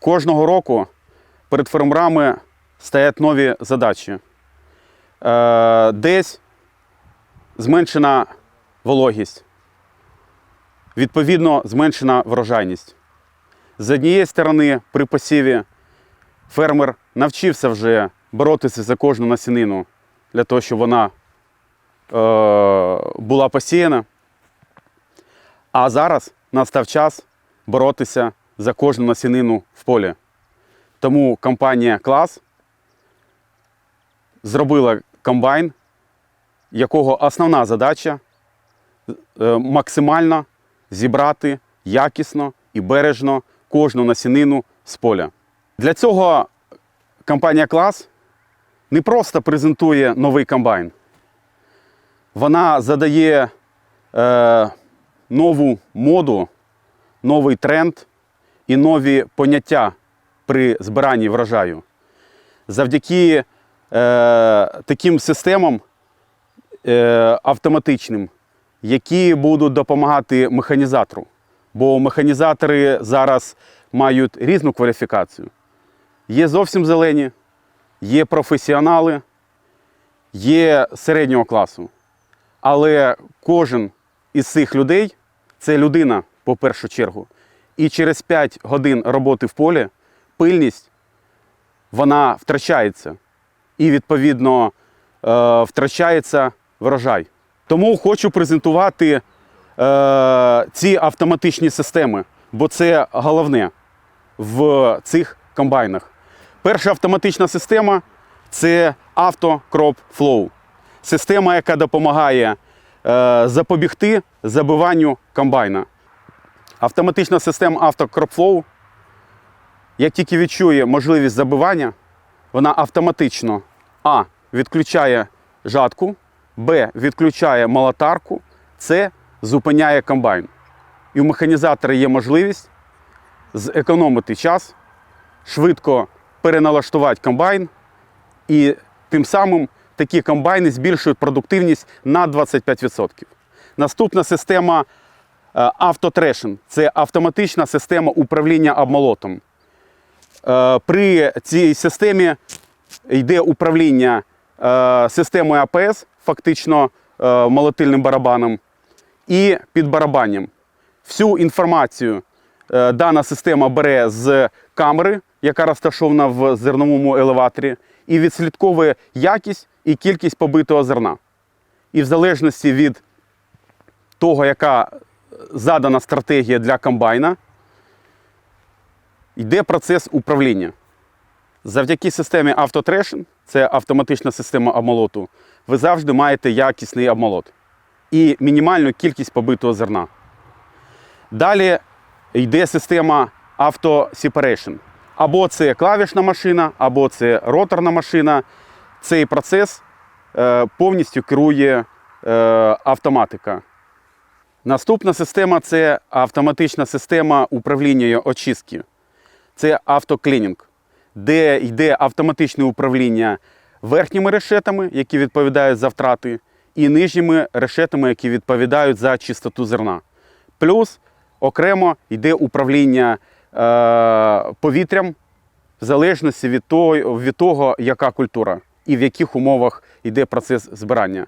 Кожного року перед фермерами стоять нові задачі. Е, Десь зменшена вологість, відповідно, зменшена врожайність. З однієї сторони, при посіві фермер навчився вже боротися за кожну насінину для того, щоб вона е, була посіяна. А зараз настав час боротися за кожну насінину в полі. Тому компанія Клас зробила комбайн, якого основна задача е, максимально зібрати якісно і бережно кожну насінину з поля. Для цього компанія Клас не просто презентує новий комбайн, вона задає е, нову моду, новий тренд і нові поняття при збиранні врожаю. Завдяки е, таким системам е, автоматичним, які будуть допомагати механізатору. Бо механізатори зараз мають різну кваліфікацію. Є зовсім зелені, є професіонали, є середнього класу. Але кожен із цих людей це людина по першу чергу. І через 5 годин роботи в полі пильність вона втрачається. І, відповідно, е, втрачається врожай. Тому хочу презентувати е, ці автоматичні системи, бо це головне в цих комбайнах. Перша автоматична система це Crop Flow. Система, яка допомагає е, запобігти забиванню комбайна. Автоматична система Flow, як тільки відчує можливість забивання, вона автоматично А. Відключає жатку, Б. Відключає молотарку, С. Зупиняє комбайн. І у механізатора є можливість зекономити час, швидко переналаштувати комбайн, і тим самим такі комбайни збільшують продуктивність на 25%. Наступна система е, автотрешен це автоматична система управління обмолотом. Е, При цій системі йде управління е, системою АПС, фактично молотильним барабаном, і підбарабанням. Всю інформацію дана система бере з камери, яка розташована в зерновому елеваторі, і відслідковує якість і кількість побитого зерна. І в залежності від того, яка задана стратегія для комбайна, йде процес управління. Завдяки системі автотрешен, це автоматична система обмолоту, ви завжди маєте якісний обмолот і мінімальну кількість побитого зерна. Далі йде система Auto-Separation. Або це клавішна машина, або це роторна машина. Цей процес е, повністю керує е, автоматика. Наступна система це автоматична система управління очистки. Це автоклінінг, де йде автоматичне управління верхніми решетами, які відповідають за втрати, і нижніми решетами, які відповідають за чистоту зерна. Плюс окремо йде управління е, повітрям в залежності від того, від того, яка культура і в яких умовах йде процес збирання.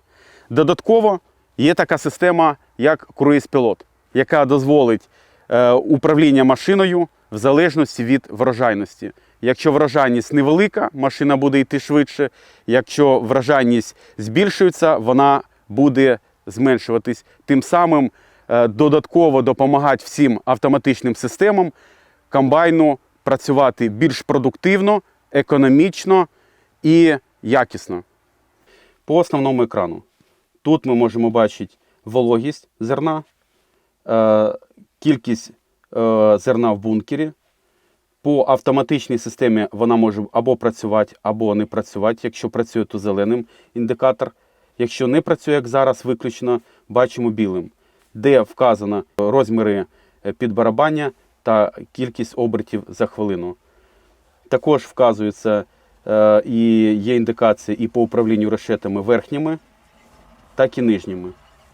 Додатково є така система, як круїз-пілот, яка дозволить е, управління машиною в залежності від врожайності. Якщо врожайність невелика, машина буде йти швидше. Якщо врожайність збільшується, вона буде зменшуватись. Тим самим е, додатково допомагати всім автоматичним системам комбайну працювати більш продуктивно, економічно і якісно. По основному екрану. Тут ми можемо бачити вологість зерна, е, кількість е, зерна в бункері. По автоматичній системі вона може або працювати, або не працювати. Якщо працює, то зеленим індикатор. Якщо не працює, як зараз виключно, бачимо білим, де вказано розміри е, підбарабання та кількість обертів за хвилину. Також вказується і є індикація і по управлінню решетами верхніми, так і нижніми.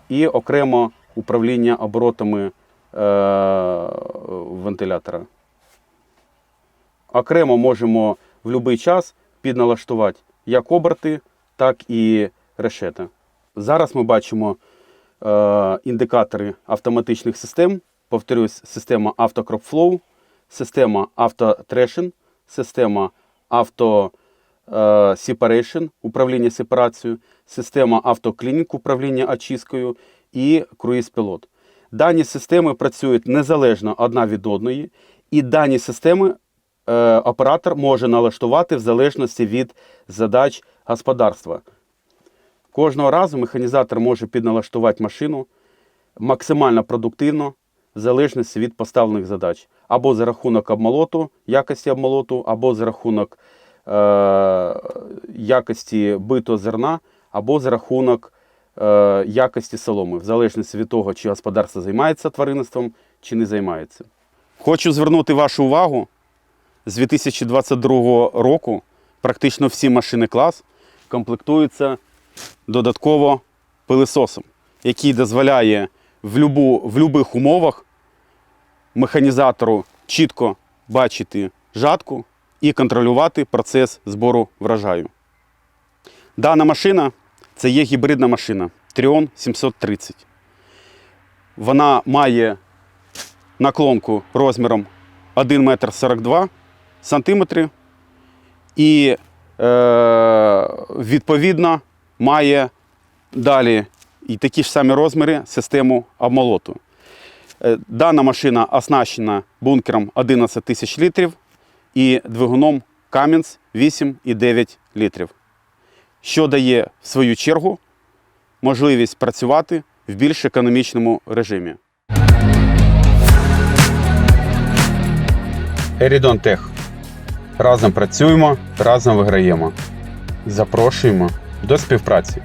І окремо управління оборотами е, вентилятора. окремо можемо в будь-який час підналаштувати як оберти, так і решета. Зараз ми бачимо е, індикатори автоматичних систем. Повторюсь, система AutoCropFlow, система AutoTration, система Auto Separation, управління сепарацією, система AutoCleaning, управління очисткою і Cruise Pilot. Дані системи працюють незалежно одна від одної, і дані системи е, оператор може налаштувати в залежності від задач господарства. Кожного разу механізатор може підналаштувати машину максимально продуктивно, в залежності від поставлених задач. Або за рахунок обмолоту, якості обмолоту, або за рахунок е, якості битого зерна, або за рахунок е, якості соломи, в залежності від того, чи господарство займається тваринництвом, чи не займається. Хочу звернути вашу увагу, з 2022 року практично всі машини клас комплектуються додатково пилисосом, який дозволяє в, любу, в будь-яких умовах механізатору чітко бачити жатку і контролювати процес збору врожаю. Дана машина це є гібридна машина Trion 730. Вона має наклонку розміром 1 метр 42 сантиметри і е, відповідно має далі і такі ж самі розміри систему обмолоту. Е, Дана машина оснащена бункером 11 тисяч літрів і двигуном Cummins 8,9 літрів, що дає в свою чергу можливість працювати в більш економічному режимі. Ерідон Тех. Разом працюємо, разом виграємо. Запрошуємо до співпраці.